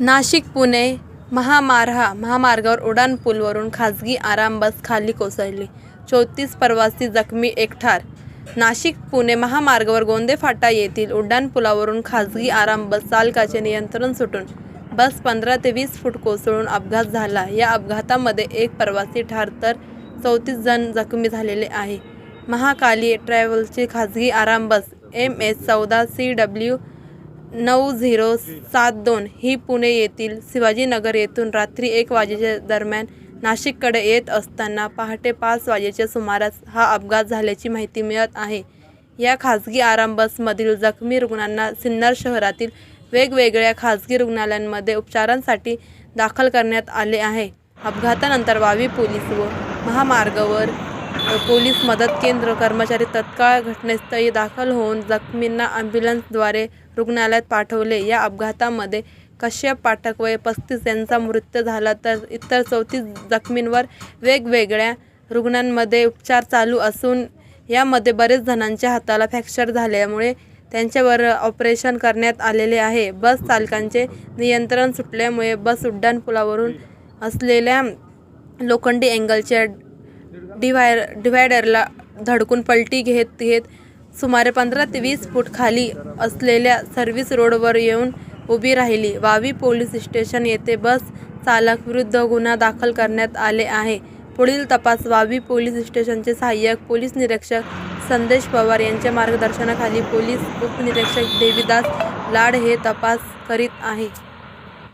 नाशिक पुणे महामार्हा महामार्गावर उड्डाणपूलवरून खाजगी आराम बस खाली कोसळली. चौतीस प्रवासी जखमी एक ठार. नाशिक पुणे महामार्गावर गोंदे फाटा येथील उड्डाणपुलावरून खाजगी आराम बस चालकाचे नियंत्रण सुटून बस पंधरा ते वीस फूट कोसळून अपघात झाला. या अपघातामध्ये एक प्रवासी ठार तर चौतीस जण जखमी झालेले आहे. महाकाली ट्रॅव्हल्सची खाजगी आराम बस एम एस चौदा सी डब्ल्यू नऊ झिरो सात दोन ही पुणे येथील शिवाजीनगर येथून रात्री एक वाजेच्या दरम्यान नाशिककडे येत असताना पहाटे पाच वाजेच्या सुमारास हा अपघात झाल्याची माहिती मिळत आहे. या खासगी आराम बसमधील जखमी रुग्णांना सिन्नर शहरातील वेगवेगळ्या खासगी रुग्णालयांमध्ये उपचारांसाठी दाखल करण्यात आले आहे. अपघातानंतर वावी पोलीस व महामार्गावर पोलीस मदत केंद्र कर्मचारी तत्काळ घटनास्थळी दाखल होऊन जखमींना ॲम्ब्युलन्सद्वारे रुग्णालयात पाठवले. या अपघातामध्ये कश्यप पाठक वय पस्तीस यांचा मृत्यू झाला तर इतर चौतीस जखमींवर वेगवेगळ्या रुग्णांमध्ये उपचार चालू असून यामध्ये बरेच जणांच्या हाताला फ्रॅक्चर झाल्यामुळे त्यांच्यावर ऑपरेशन करण्यात आलेले आहे. बस चालकांचे नियंत्रण सुटल्यामुळे बस उड्डाणपुलावरून असलेल्या लोखंडी अँगलच्या डिवाय डिवायडरला धडकून पलटी घेत घेत सुमारे पंधरा ते वीस फूट खाली असलेल्या सर्व्हिस रोडवर येऊन उभी राहिली. वावी पोलीस स्टेशन येथे बस चालक विरुद्ध गुन्हा दाखल करण्यात आले आहे. पुढील तपास वावी पोलीस स्टेशनचे सहाय्यक पोलीस निरीक्षक संदेश पवार यांच्या मार्गदर्शनाखाली पोलीस उपनिरीक्षक देवीदास लाड हे तपास करीत आहे.